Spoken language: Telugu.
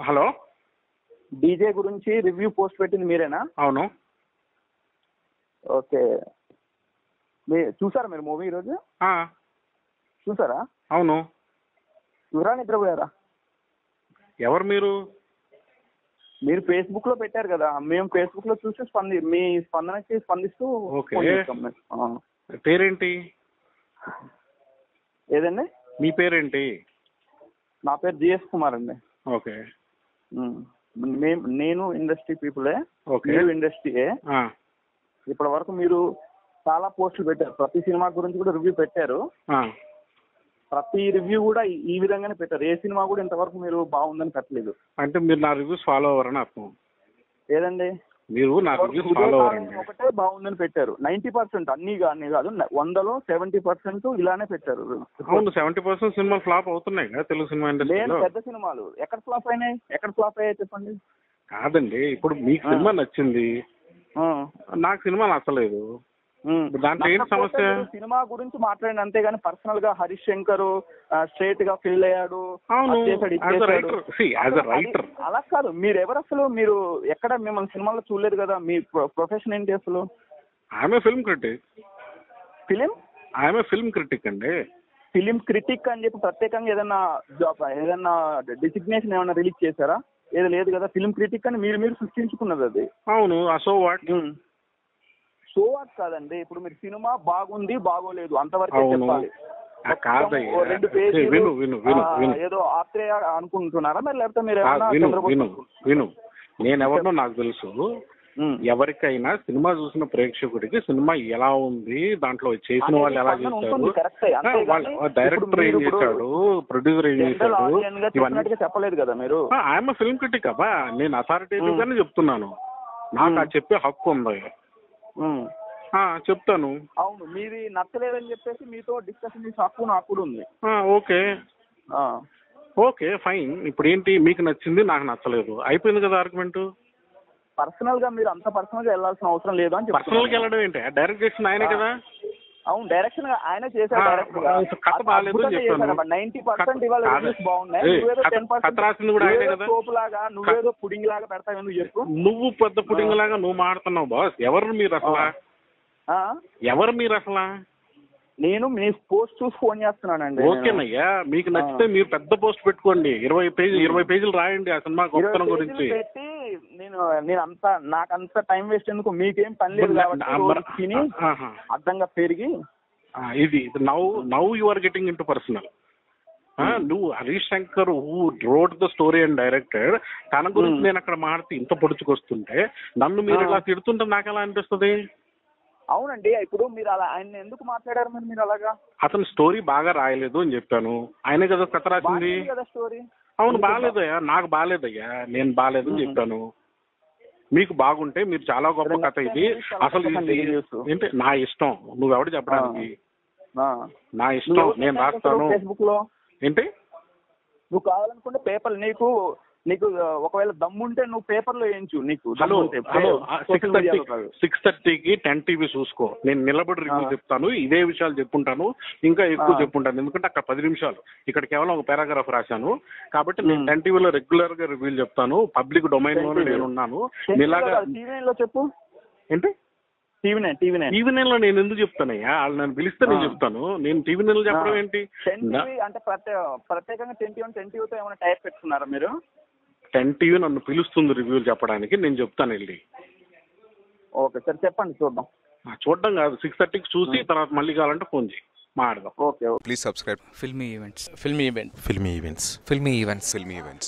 హలో? డీజే గురించి రివ్యూ పోస్ట్ పెట్టింది మీరేనా? అవును. ఓకే. మీ చూసారా మీరు మూవీ ఈరోజు? చూసారా? అవును. చూరా నిద్రపోయారా? ఎవరు మీరు? మీరు ఫేస్బుక్లో పెట్టారు కదా మేము ఫేస్బుక్లో చూసి స్పంది మీ స్పందనకి స్పందిస్తూ ఓకే. ఫోన్ చేస్తాం మేము. ఆ. పేరేంటి? ఏదండి? మీ పేరేంటి? నా పేరు జిఎస్ కుమార్ అండి. ఓకే. మేము. నేను ఇండస్ట్రీ పీపులే మీరు ఇండస్ట్రీయే ఇప్పటి వరకు మీరు చాలా పోస్టులు పెట్టారు. ప్రతి సినిమా గురించి కూడా రివ్యూ పెట్టారు. ప్రతి రివ్యూ కూడా ఈ- ఈ విధంగానే పెట్టారు. ఏ సినిమా కూడా ఇంతవరకు మీరు బాగుందని పెట్టలేదు. అంటే మీరు నా రివ్యూస్ ఫాలో అవ్వరని అర్థం. ఏదండి? మీరు నా రివ్యూస్ ఫాలో అవ్వరండి ఒకటే బాగుందని పెట్టారు. నైన్టీ పర్సెంట్ అన్ని అన్ని కాదు వందలో సెవెంటీ పర్సెంట్ ఇలానే పెట్టారు. అవును సెవెంటీ పర్సెంట్ సినిమాలు ఫ్లాప్ అవుతున్నాయి కదా తెలుగు సినిమా ఇండస్ట్రీలో. పెద్ద సినిమాలు. ఎక్కడ ఫ్లాప్ అయినాయి? ఎక్కడ ఫ్లాప్ అయ్యాయి చెప్పండి? కాదండి ఇప్పుడు మీకు సినిమా నచ్చింది. ఆ. నాకు సినిమా నచ్చలేదు. దాంట్లో సమస్య? సినిమా గురించి మాట్లాడిన అంతేగాని పర్సనల్గా హరీష్ శంకర్ స్ట్రేట్గా ఫీల్ అయ్యాడు అలా కాదు. మీరు ఎవరు అసలు? మీరు ఎక్కడ మిమ్మల్ని సినిమాలో చూడలేదు కదా? మీ ప్రొఫెషన్ ఏంటి అసలు? ఆమె ఫిల్మ్ క్రిటిక్ ఫిలిం ఆమె ఫిల్మ్ క్రిటిక్ అండి. ఫిలిం క్రిటిక్ అని చెప్పి ప్రత్యేకంగా ఏదైనా జాబ్ ఏదైనా డిసిగ్నేషన్ ఏమైనా రిలీజ్ చేశారా? ఏది లేదు కదా? ఫిలిం క్రిటిక్ అని మీరు మీరు సృష్టించుకున్నది అది. అవును. సో వాట్ సో వాట్ కాదండి. ఇప్పుడు మీరు సినిమా బాగుంది బాగోలేదు అంతవరకే. చెప్పాలి. రెండు పేజీలు. ఏదో ఆత్రేయ అనుకుంటున్నారా మరి? లేకపోతే మీరు విను విను నేనెవరినో నాకు తెలుసు. ఎవరికైనా సినిమా చూసిన ప్రేక్షకుడికి సినిమా ఎలా ఉంది దాంట్లో చేసిన వాళ్ళు ఎలా చేశారు? ఇప్పుడు డైరెక్టర్ ఏం చేశాడు ప్రొడ్యూసర్ ఏం చేశాడు ఇవన్నీ. చెప్పలేదు కదా మీరు? ఆయన ఫిల్మ్ క్రిటిక్ అబ్బా. నేను అథారిటేటివ్ గానే చెప్తున్నాను. నాకు ఆ చెప్పే హక్కు ఉంది. చెప్తాను. అవును మీది నచ్చలేదని చెప్పేసి మీతో డిస్కషన్ చేసే హక్కు నాకు కూడా ఉంది. ఓకే. Okay fine. ఇప్పుడు ఏంటి మీకు నచ్చింది నాకు నచ్చలేదు. అయిపోయింది కదా ఆర్గ్యుమెంట్ పర్సనల్గా మీరు అంత పర్సనల్గా వెళ్ళాల్సిన అవసరం లేదు అని పర్సనల్గా. వెళ్ళడం ఏంటి? డైరెక్ట్ చేసిన ఆయనే కదా? అవును డైరెక్షన్గా ఆయన చేశారు. నైన్టీ పర్సెంట్ ఇవాళ కథ- రివ్యూస్ బాగున్నాయి. నువ్వేదో టెన్ పర్సెంట్? సోపు లాగా నువ్వేదో పుడింగ్ లాగా పెడతావు ఎందుకు చెప్పు. నువ్వు పెద్ద పుడింగ్ లాగా నువ్వు మాడుతున్నావు బాస్. ఎవరు మీరు అసలు? ఎవరు మీరు అసలు? నేను మీ పోస్ట్ చూసి ఫోన్ చేస్తున్నానండి నేను. ఓకేనయ్యా మీకు నచ్చితే మీరు పెద్ద పోస్ట్ పెట్టుకోండి. ఇరవై పేజీ ఇరవై పేజీలు రాయండి ఆ సినిమా గొప్పతనం గురించి. పెట్టి నేను నేను అంత నాకు అంత టైం వేస్ట్ ఎందుకు? మీకేం పని లేదు కాబట్టి. అర్థంగా పెరిగి ఇది now now you are getting into personal నువ్వు Harish Shankar who wrote the story and directed తన గురించి Hmm. నేను అక్కడ మాడితే ఇంత పొడుచుకొస్తుంటే నన్ను మీరు. ఇలా తిడుతుంటే నాకు ఎలా అనిపిస్తుంది? అవునండి ఇప్పుడు మీరు అలా ఆయన ఎందుకు మాట్లాడారు మరి మీరు అలాగా? అతని స్టోరీ బాగా రాయలేదు అని చెప్పాను. ఆయనే కదా కథ రాసింది. కదా స్టోరీ అవును బాగాలేదయ్యా నాకు బాగాలేదయ్యా నేను బాగాలేదని. చెప్పాను. మీకు బాగుంటే మీరు చాలా గొప్ప కథ ఇది. అసలు ఏంటి? నా ఇష్టం. నువ్వెవడు చెప్పడానికి? నా ఇష్టం నేను రాస్తాను. ఏంటి? నువ్వు కావాలనుకుంటే పేపర్ నీకు నీకు ఒకవేళ దమ్ముంటే నువ్వు పేపర్లో వేయించు నీకు hello. Hello six thirty. Six థర్టీకి టెన్ టీవీ చూసుకో నేను నిలబడి రివ్యూ. చెప్తాను ఇదే విషయాలు చెప్పుంటాను ఇంకా ఎక్కువ. చెప్పుంటాను ఎందుకంటే అక్కడ పది నిమిషాలు ఇక్కడ కేవలం ఒక పారాగ్రాఫ్ రాశాను కాబట్టి నేను. టెన్ టీవీలో రెగ్యులర్గా రివ్యూలు చెప్తాను పబ్లిక్ డొమైన్లోనే 10 TV. నేను ఉన్నాను టీవీ ఇలాగా చెప్పు ఏంటి TV nine TV nine TV నైన్లో నేను ఎందుకు చెప్తానయ్యా వాళ్ళు నన్ను పిలిస్తే నేను. చెప్తాను నేను టీవీ నైన్లో చెప్పడం ఏంటి అంటే ప్రత్యే ప్రత్యేకంగా టెన్ టీవీ టెన్ టీవీతో ఏమైనా టైప్ పెట్టుకున్నారా మీరు టెన్ టీవీ నన్ను పిలుస్తుంది రివ్యూలు చెప్పడానికి నేను చెప్తాను వెళ్ళి. ఓకే సార్ చెప్పండి చూద్దాం. చూడడం కాదు సిక్స్ థర్టీకి చూసి తర్వాత మళ్ళీ కావాలంటే ఫోన్ చేయి మాట్లాడదాం. Okay Please subscribe. filmy events. Filmy event. Filmy events. Filmy events. Filmy events.